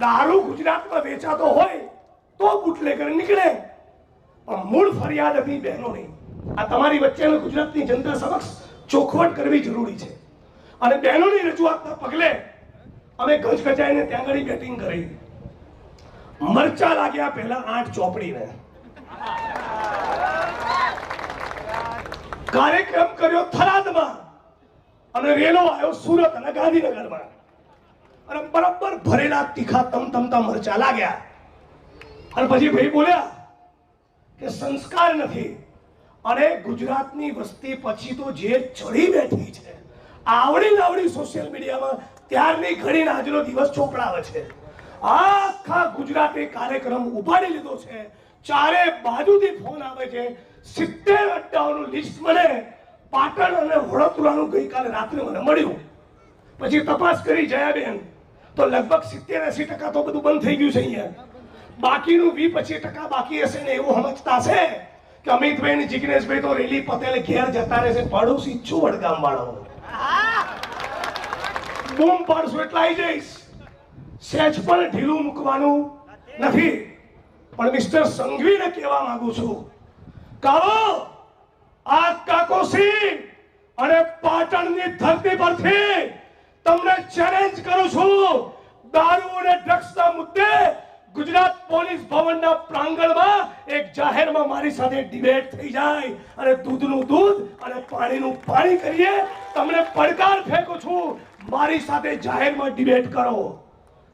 દારૂ ગુજરાતમાં વેચાતો હોય તો બુટલેગર નીકળે. પણ મૂળ ફરિયાદ હતી બહેનોની, આ તમારી વચ્ચેનો ગુજરાતની જનતા સમક્ષ ચોખવટ કરવી જરૂરી છે. અને બહેનોની રજૂઆતના પગલે અમે ગજગજાઈને ત્યાં આગળ બેટિંગ કરી. મરચા લાગ્યા પહેલા આઠ ચોપડીને. કાર્યક્રમ કર્યો થરાદમાં અને રેલો આવ્યો સુરત અને ગાંધીનગરમાં. અને બરાબર ભરેલા તીખા તમતમતા મરચા લાગ્યા. અને પછી ભાઈ બોલ્યા કે સંસ્કાર નથી. અને ગુજરાતની વસ્તી પછી તો જે ચડી બેઠી છે આવડી લાવડી સોશિયલ મીડિયામાં ત્યારની ઘણી આજનો દિવસ ચોપડાવે છે. આખા ગુજરાતે કાર્યક્રમ ઉપાડી લીધો છે. ચારે બાજુથી ફોન આવે છે. સિત્તેર અડ્ડાઓનું લિસ્ટ મને પાટણ અને વડોદરાનું ગઈકાલે રાત્રે મને મળ્યું. પછી તપાસ કરી જયાબેન. તો લગભગ સિત્તેર એસી ટકા તો બધું બંધ થઈ ગયું છે અહીંયા. બાકીનું વી પચીસ ટકા બાકી હશે ને એવું સમજતા છે કે અમિતભાઈ ને જિગ્નેશભાઈ તો રેલી પટેલ ઘેર જતા રહેશે પડોશી છું વડગામ વાળો બૂમ પાડશું, એટલે આવી જઈશ. સહેજ પણ ઢીલું મૂકવાનું નથી. પણ મિસ્ટર સંઘવીને કહેવા માંગુ છું. કાવો આ કાકોસી અને પાટણની ધરતી પરથી તમને ચેલેન્જ કરું છું. દારૂ અને ડ્રગ્સના મુદ્દે ગુજરાત પોલીસ ભવનના પ્રાંગણમાં એક જાહેરમાં મારી સાથે ડિબેટ થઈ જાય. અને દૂધનું દૂધ અને પાણીનું પાણી કરીએ. તમને પડકાર ફેંકું છું. મારી સાથે જાહેરમાં ડિબેટ કરો.